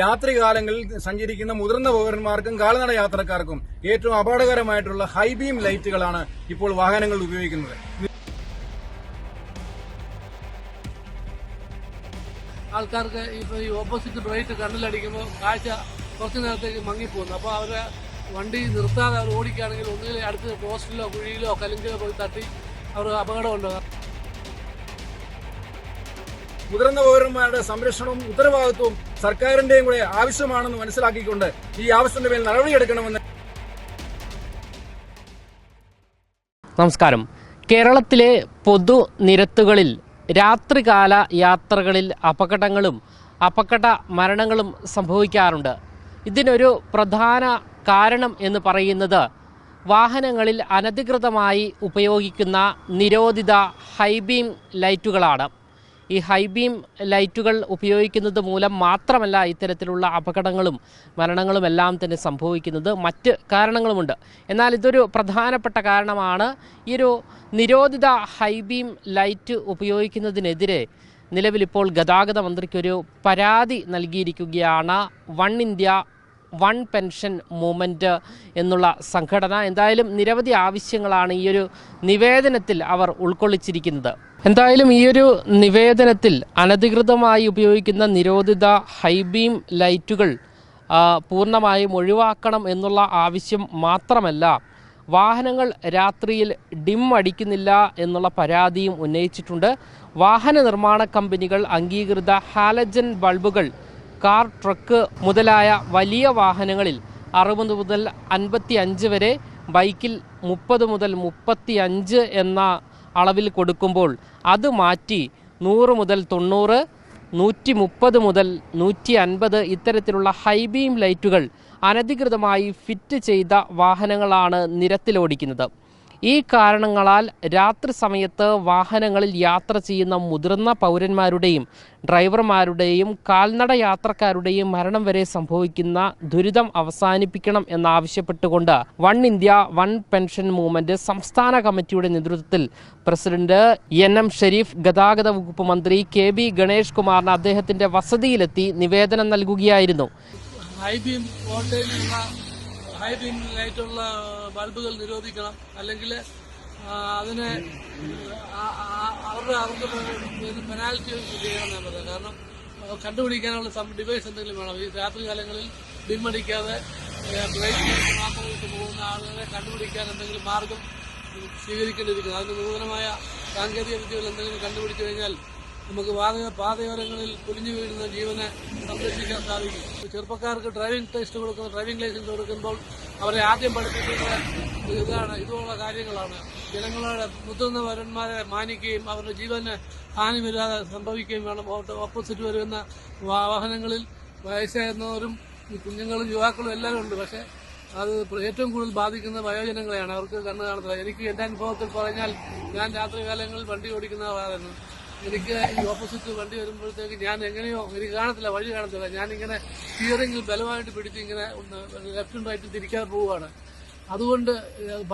രാത്രികാലങ്ങളിൽ സഞ്ചരിക്കുന്ന മുതിർന്ന പൗരന്മാർക്കും കാൽനട യാത്രക്കാർക്കും ഏറ്റവും അപകടകരമായിട്ടുള്ള ഹൈബീം ലൈറ്റുകളാണ് ഇപ്പോൾ വാഹനങ്ങൾ ഉപയോഗിക്കുന്നത്. ആൾക്കാർക്ക് ഇപ്പോൾ ഈ ഓപ്പോസിറ്റ് ബ്രൈറ്റ് കണ്ണിലടിക്കുമ്പോൾ കാഴ്ച കുറച്ച് നേരത്തേക്ക് മങ്ങിപ്പോകുന്നു. അപ്പോൾ അവരെ വണ്ടി നിർത്താതെ അവർ ഓടിക്കുകയാണെങ്കിൽ ഒന്നുകിൽ അടുത്ത് പോസ്റ്റിലോ കുഴിയിലോ കലിങ്കിലോ പോയി തട്ടി അവർ അപകടമുണ്ടാകും മുതിർന്ന പൗരന്മാരുടെ സംരക്ഷണവും ഉത്തരവാദിത്വവും സർക്കാരിന്റെയും കൂടെ ആവശ്യമാണെന്ന് മനസ്സിലാക്കിക്കൊണ്ട് ഈ ആവശ്യത്തിന്റെ മേൽ നടപടിയെടുക്കണമെന്ന് നമസ്കാരം. കേരളത്തിലെ പൊതുനിരത്തുകളിൽ രാത്രികാല യാത്രകളിൽ അപകടങ്ങളും അപകട മരണങ്ങളും സംഭവിക്കാറുണ്ട്. ഇതിനൊരു പ്രധാന കാരണം എന്ന് പറയുന്നത് വാഹനങ്ങളിൽ അനധികൃതമായി ഉപയോഗിക്കുന്ന നിരോധിത ഹൈബീം ലൈറ്റുകളാണ്. ഈ ഹൈബീം ലൈറ്റുകൾ ഉപയോഗിക്കുന്നത് മൂലം മാത്രമല്ല ഇത്തരത്തിലുള്ള അപകടങ്ങളും മരണങ്ങളും എല്ലാം തന്നെ സംഭവിക്കുന്നത്. മറ്റ് കാരണങ്ങളുമുണ്ട്. എന്നാൽ ഇതൊരു പ്രധാനപ്പെട്ട കാരണമാണ്. ഈ ഒരു നിരോധിത ഹൈബീം ലൈറ്റ് ഉപയോഗിക്കുന്നതിനെതിരെ നിലവിലിപ്പോൾ ഗതാഗത മന്ത്രിക്കൊരു പരാതി നൽകിയിരിക്കുകയാണ് one India one pension movement എന്നുള്ള സംഘടന. എന്തായാലും നിരവധി ആവശ്യങ്ങളാണ് ഈ ഒരു നിവേദനത്തിൽ അവർ ഉൾക്കൊള്ളിച്ചിരിക്കുന്നത്. എന്തായാലും ഈ ഒരു നിവേദനത്തിൽ അനധികൃതമായി ഉപയോഗിക്കുന്ന നിരോധിത ഹൈബീം ലൈറ്റുകൾ പൂർണമായും ഒഴിവാക്കണം എന്നുള്ള ആവശ്യം മാത്രമല്ല വാഹനങ്ങൾ രാത്രിയിൽ ഡിം അടിക്കുന്നില്ല എന്നുള്ള പരാതിയും ഉന്നയിച്ചിട്ടുണ്ട്. വാഹന നിർമ്മാണ കമ്പനികൾ അംഗീകൃത ഹാലജൻ ബൾബുകൾ കാർ ട്രക്ക് മുതലായ വലിയ വാഹനങ്ങളിൽ അറുപത് മുതൽ അൻപത്തി അഞ്ച് വരെ ബൈക്കിൽ മുപ്പത് മുതൽ മുപ്പത്തി അഞ്ച് എന്ന അളവിൽ കൊടുക്കുമ്പോൾ അത് മാറ്റി നൂറ് മുതൽ തൊണ്ണൂറ് നൂറ്റി മുപ്പത് മുതൽ നൂറ്റി അൻപത് ഇത്തരത്തിലുള്ള ഹൈബീം ലൈറ്റുകൾ അനധികൃതമായി ഫിറ്റ് ചെയ്ത വാഹനങ്ങളാണ് നിരത്തിലോടിക്കുന്നത്. ഈ കാരണങ്ങളാൽ രാത്രി സമയത്ത് വാഹനങ്ങളിൽ യാത്ര ചെയ്യുന്ന മുതിർന്ന പൗരന്മാരുടെയും ഡ്രൈവർമാരുടെയും കാൽനട യാത്രക്കാരുടെയും മരണം വരെ സംഭവിക്കുന്ന ദുരിതം അവസാനിപ്പിക്കണം എന്നാവശ്യപ്പെട്ടുകൊണ്ട് one India one pension movement സംസ്ഥാന കമ്മിറ്റിയുടെ നേതൃത്വത്തിൽ പ്രസിഡന്റ് എൻ എം ഷെരീഫ് ഗതാഗത വകുപ്പ് മന്ത്രി കെ ബി ഗണേഷ് കുമാറിന് അദ്ദേഹത്തിന്റെ വസതിയിലെത്തി നിവേദനം നൽകുകയായിരുന്നു. ഹൈ ബീം വോൾട്ടേജുള്ള ഹൈ ലൈറ്റുള്ള ബൾബുകൾ നിരോധിക്കണം അല്ലെങ്കിൽ അതിനെ അവരുടെ അവർക്ക് പെനാൽറ്റി ചെയ്യണം പറയുന്നത്. കാരണം കണ്ടുപിടിക്കാനുള്ള ഡിവൈസ് എന്തെങ്കിലും വേണം. ഈ രാത്രി കാലങ്ങളിൽ ഡിം അടിക്കാതെ ബ്രേക്ക് ലൈറ്റ് മാത്രം ഇട്ട് പോകുന്ന ആളുകളെ കണ്ടുപിടിക്കാൻ എന്തെങ്കിലും മാർഗം സ്വീകരിക്കേണ്ടിയിരിക്കുന്നു. അതിന് നൂതനമായ സാങ്കേതിക വിദ്യകൾ എന്തെങ്കിലും കണ്ടുപിടിച്ചു കഴിഞ്ഞാൽ നമുക്ക് പാത പാതയോരങ്ങളിൽ പൊലിഞ്ഞു വീഴുന്ന ജീവനെ സംരക്ഷിക്കാൻ സാധിക്കും. ചെറുപ്പക്കാർക്ക് ഡ്രൈവിംഗ് ടെസ്റ്റ് കൊടുക്കുന്ന ഡ്രൈവിംഗ് ലൈസൻസ് കൊടുക്കുമ്പോൾ അവരെ ആദ്യം പഠിപ്പിക്കുന്നത് ഇതാണ്. ഇതുപോലുള്ള കാര്യങ്ങളാണ്. ജനങ്ങളുടെ മുതിർന്ന പൗരന്മാരെ മാനിക്കുകയും അവരുടെ ജീവന് ഹാനി വരാതെ സംഭവിക്കുകയും വേണം. ഓപ്പോസിറ്റ് വരുന്ന വാഹനങ്ങളിൽ വയസ്സായിരുന്നവരും കുഞ്ഞുങ്ങളും യുവാക്കളും എല്ലാവരും ഉണ്ട്. പക്ഷേ അത് ഏറ്റവും കൂടുതൽ ബാധിക്കുന്നത് വയോജനങ്ങളെയാണ്. അവർക്ക് കണ്ണു കാണത്തില്ല. എനിക്ക് എന്റെ അനുഭവത്തിൽ പറഞ്ഞാൽ ഞാൻ രാത്രി കാലങ്ങളിൽ വണ്ടി ഓടിക്കുന്നതായിരുന്നു എനിക്ക് ഈ ഓപ്പോസിറ്റ് വണ്ടി വരുമ്പോഴത്തേക്ക് ഞാൻ എങ്ങനെയോ എനിക്ക് കാണത്തില്ല വഴി കാണത്തില്ല. ഞാനിങ്ങനെ സ്റ്റിയറിംഗിൽ ബലമായിട്ട് പിടിച്ച് ഇങ്ങനെ ഒന്ന് ലെഫ്റ്റും റൈറ്റും തിരിക്കാതെ പോവുകയാണ്. അതുകൊണ്ട്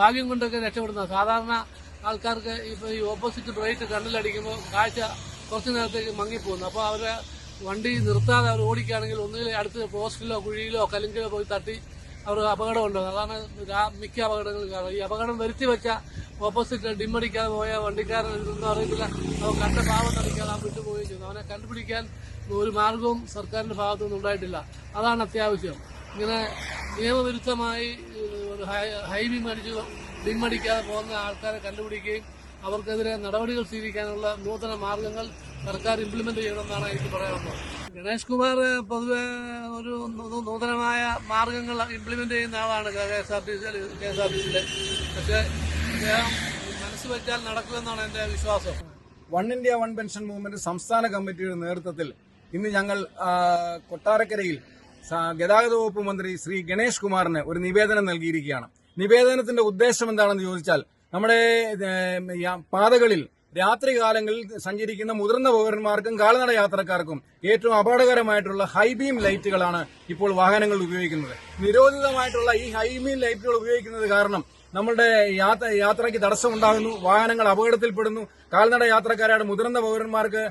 ഭാഗ്യം കൊണ്ടൊക്കെ രക്ഷപ്പെടുന്ന സാധാരണ ആൾക്കാർക്ക് ഇപ്പോൾ ഈ ഓപ്പോസിറ്റ് ബ്രേക്ക് കണ്ണിലടിക്കുമ്പോൾ കാഴ്ച കുറച്ച് നേരത്തേക്ക് മങ്ങിപ്പോകുന്നു. അപ്പോൾ അവരെ വണ്ടി നിർത്താതെ അവർ ഓടിക്കുകയാണെങ്കിൽ ഒന്നുകിൽ അടുത്ത് പോസ്റ്റിലോ കുഴിയിലോ കലിങ്കിലോ പോയി തട്ടി അവർ അപകടമുണ്ട്. അതാണ് മിക്ക അപകടങ്ങളും കാരണം. ഈ അപകടം വരുത്തി വെച്ച ഓപ്പോസിറ്റ് ഡിമ്മടിക്കാതെ പോയ വണ്ടിക്കാരൻ ഇതൊന്നും അറിയത്തില്ല അവൻ കണ്ട പാവം തടിക്കാതെ അവൻ വിട്ടുപോവുകയും ചെയ്തു. അവനെ കണ്ടുപിടിക്കാൻ ഒരു മാർഗവും സർക്കാരിന്റെ ഭാഗത്തുനിന്ന് ഉണ്ടായിട്ടില്ല. അതാണ് അത്യാവശ്യം. ഇങ്ങനെ നിയമവിരുദ്ധമായി ഒരു ഹൈവി മേടിച്ച് ഡിമ്മടിക്കാതെ പോകുന്ന ആൾക്കാരെ കണ്ടുപിടിക്കുകയും അവർക്കെതിരെ നടപടികൾ സ്വീകരിക്കാനുള്ള നൂതന മാർഗങ്ങൾ സർക്കാർ ഇംപ്ലിമെന്റ് ചെയ്യണമെന്നാണ് എനിക്ക് പറയാനുള്ളത്. ഗണേഷ് കുമാർ പൊതുവെ ഒരു നൂതനമായ മാർഗങ്ങൾ ഇംപ്ലിമെന്റ് ചെയ്യുന്ന ആളാണ് K S R T C K S R T സിയിലെ പക്ഷേ അദ്ദേഹം മനസ്സ് വെച്ചാൽ നടക്കുമെന്നാണ് എന്റെ വിശ്വാസം. One India one pension movement സംസ്ഥാന കമ്മിറ്റിയുടെ നേതൃത്വത്തിൽ ഇന്ന് ഞങ്ങൾ കൊട്ടാരക്കരയിൽ ഗതാഗത വകുപ്പ് മന്ത്രി ശ്രീ ഗണേഷ് കുമാറിന് ഒരു നിവേദനം നൽകിയിരിക്കുകയാണ്. നിവേദനത്തിന്റെ ഉദ്ദേശം എന്താണെന്ന് ചോദിച്ചാൽ നമ്മുടെ പാതകളിൽ രാത്രികാലങ്ങളിൽ സഞ്ചരിക്കുന്ന മുതിർന്ന പൗരന്മാർക്കും കാൽനട യാത്രക്കാർക്കും ഏറ്റവും അപകടകരമായിട്ടുള്ള ഹൈബീം ലൈറ്റുകളാണ് ഇപ്പോൾ വാഹനങ്ങൾ ഉപയോഗിക്കുന്നത്. നിരോധിതമായിട്ടുള്ള ഈ ഹൈബീം ലൈറ്റുകൾ ഉപയോഗിക്കുന്നത് കാരണം നമ്മുടെ യാത്ര യാത്രയ്ക്ക് തടസ്സമുണ്ടാകുന്നു വാഹനങ്ങൾ അപകടത്തിൽപ്പെടുന്നു. കാൽനട യാത്രക്കാരായ മുതിർന്ന പൗരന്മാർക്ക്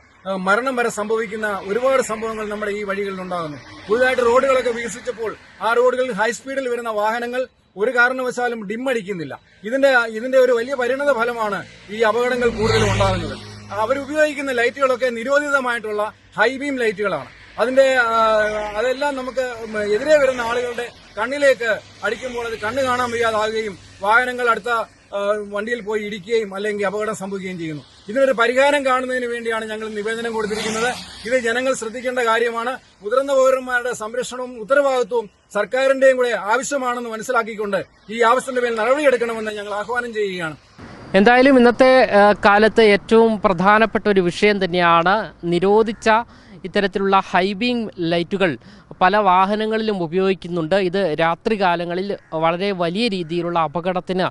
മരണം വരെ സംഭവിക്കുന്ന ഒരുപാട് സംഭവങ്ങൾ നമ്മുടെ ഈ വഴികളിൽ ഉണ്ടാകുന്നു പുതുതായിട്ട് റോഡുകളൊക്കെ വികസിച്ചപ്പോൾ ആ റോഡുകളിൽ ഹൈസ്പീഡിൽ വരുന്ന വാഹനങ്ങൾ ഒരു കാരണവശാലും ഡിമ്മടിക്കുന്നില്ല ഇതിന്റെ ഇതിന്റെ ഒരു വലിയ പരിണത ഫലമാണ് ഈ അപകടങ്ങൾ കൂടുതലും ഉണ്ടാകുന്നത്. അവരുപയോഗിക്കുന്ന ലൈറ്റുകളൊക്കെ നിരോധിതമായിട്ടുള്ള ഹൈ ബീം ലൈറ്റുകളാണ്. അതിന്റെ അതെല്ലാം നമുക്ക് എതിരെ വരുന്ന ആളുകളുടെ കണ്ണിലേക്ക് അടിക്കുമ്പോൾ അത് കണ്ണ് കാണാൻ വയ്യാതാകുകയും വാഹനങ്ങൾ അടുത്ത വണ്ടിയിൽ പോയി ഇടിക്കുകയും അല്ലെങ്കിൽ അപകടം സംഭവിക്കുകയും ചെയ്യുന്നു. ഇതിനൊരു പരിഹാരം കാണുന്നതിന് വേണ്ടിയാണ് ഞങ്ങൾ നിവേദനം കൊടുത്തിരിക്കുന്നത്. ഇത് ജനങ്ങൾ ശ്രദ്ധിക്കേണ്ട കാര്യമാണ്. മുതിർന്ന പൗരന്മാരുടെ സംരക്ഷണവും ഉത്തരവാദിത്വവും സർക്കാരിന്റെയും കൂടെ ആവശ്യമാണെന്ന് മനസ്സിലാക്കിക്കൊണ്ട് ഈ ആവശ്യത്തിന്റെ മേൽ നടപടിയെടുക്കണമെന്ന് ഞങ്ങൾ ആഹ്വാനം ചെയ്യുകയാണ്. എന്തായാലും ഇന്നത്തെ കാലത്ത് ഏറ്റവും പ്രധാനപ്പെട്ട ഒരു വിഷയം തന്നെയാണ് നിരോധിച്ച ഇത്തരത്തിലുള്ള ഹൈബീം ലൈറ്റുകൾ. പല വാഹനങ്ങളിലും ഉപയോഗിക്കുന്നുണ്ട്. ഇത് രാത്രികാലങ്ങളിൽ വളരെ വലിയ രീതിയിലുള്ള അപകടത്തിന്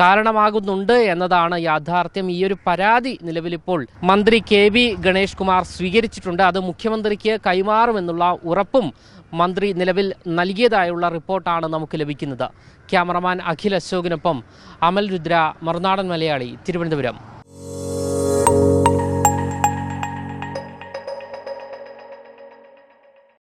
കാരണമാകുന്നുണ്ട് എന്നതാണ് യാഥാർത്ഥ്യം. ഈ ഒരു പരാതി നിലവിലിപ്പോൾ മന്ത്രി കെ വി ഗണേഷ് കുമാർ സ്വീകരിച്ചിട്ടുണ്ട്. അത് മുഖ്യമന്ത്രിക്ക് കൈമാറുമെന്നുള്ള ഉറപ്പും മന്ത്രി നിലവിൽ നൽകിയതായുള്ള റിപ്പോർട്ടാണ് നമുക്ക് ലഭിക്കുന്നത്. ക്യാമറമാൻ അഖിൽ അശോകിനൊപ്പം അമൽ രുദ്ര മറുനാടൻ മലയാളി തിരുവനന്തപുരം.